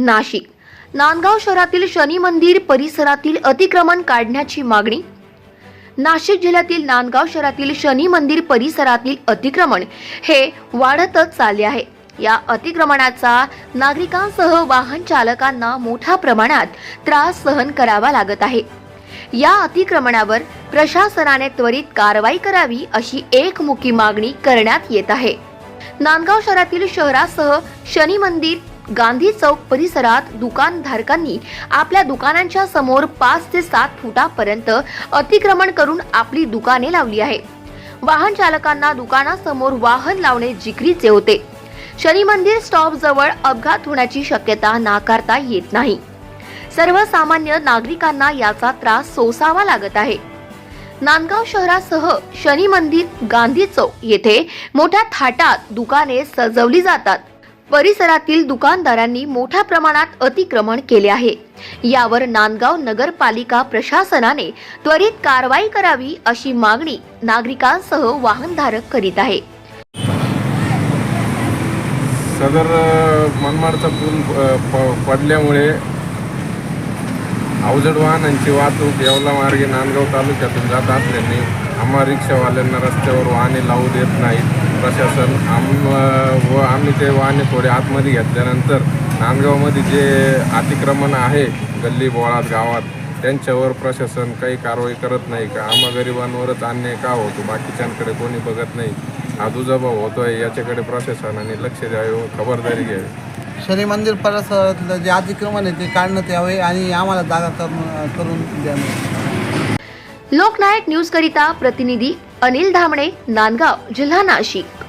नाशिक. नांदगाव शहरातील शनी मंदिर परिसरातील अतिक्रमण काढण्याची मागणी. नाशिक जिल्ह्यातील नांदगाव शहरातील शनी मंदिर परिसरातील अतिक्रमण हे वाढतच चालले आहे. या अतिक्रमणाचा नागरिकांसह वाहन चालकांना मोठ्या प्रमाणात त्रास सहन करावा लागत आहे. या अतिक्रमणावर प्रशासनाने त्वरित कारवाई करावी अशी एकमुखी मागणी करण्यात येत आहे. नांदगाव शहरातील शहरासह शनी मंदिर गांधी चौक परिसरात दुकानधारकांनी आपल्या दुकानांच्या समोर पाच ते सात फुटापर्यंत अतिक्रमण करून आपली दुकाने लावली आहे वाहन चालकांना दुकानासमोर वाहन लावणे जिकरीचे होते. शनी मंदिर स्टॉप जवळ अपघात होण्याची शक्यता नाकारता येत नाही. सर्वसामान्य नागरिकांना याचा त्रास सोसावा लागत आहे. नांदगाव शहरासह शनी मंदिर गांधी चौक येथे मोठ्या थाटात दुकाने सजवली जातात. परिसरातील दुकानदारांनी मोठ्या प्रमाणात अतिक्रमण केले आहे. यावर नांदगाव नगरपालिका प्रशासनाने त्वरित कारवाई करावी अशी मागणी नागरिकांसह वाहनधारक करीत आहे. सदर मनमाडचा पूल पडल्यामुळे अवजड वाहनांची वाहतूक येवला मार्गे नांदगाव तालुक्यातून जात असल्याने आम्हा रिक्षावाल्यांना रस्त्यावर वाहने लावू देत नाहीत. प्रशासन आम व आम्ही ते वाहने थोडे आतमध्ये घेतल्यानंतर नांदगावमध्ये जे अतिक्रमण आहे गल्ली बोळात गावात त्यांच्यावर प्रशासन काही कारवाई करत नाही का? आम्हा गरिबांवरच अन्याय का होतो? बाकीच्यांकडे कोणी बघत नाही. हा दुजाभाव आहे याच्याकडे प्रशासनाने लक्ष द्यावे व खबरदारी घ्यावी शनी मंदिर परिसरातलं जे अतिक्रमण आहे ते काढण्यात यावे आणि आम्हाला जागा करून द्यावी लोकनायक न्यूज करिता प्रतिनिधी अनिल धामणे नांदगाव जिल्हा नाशिक.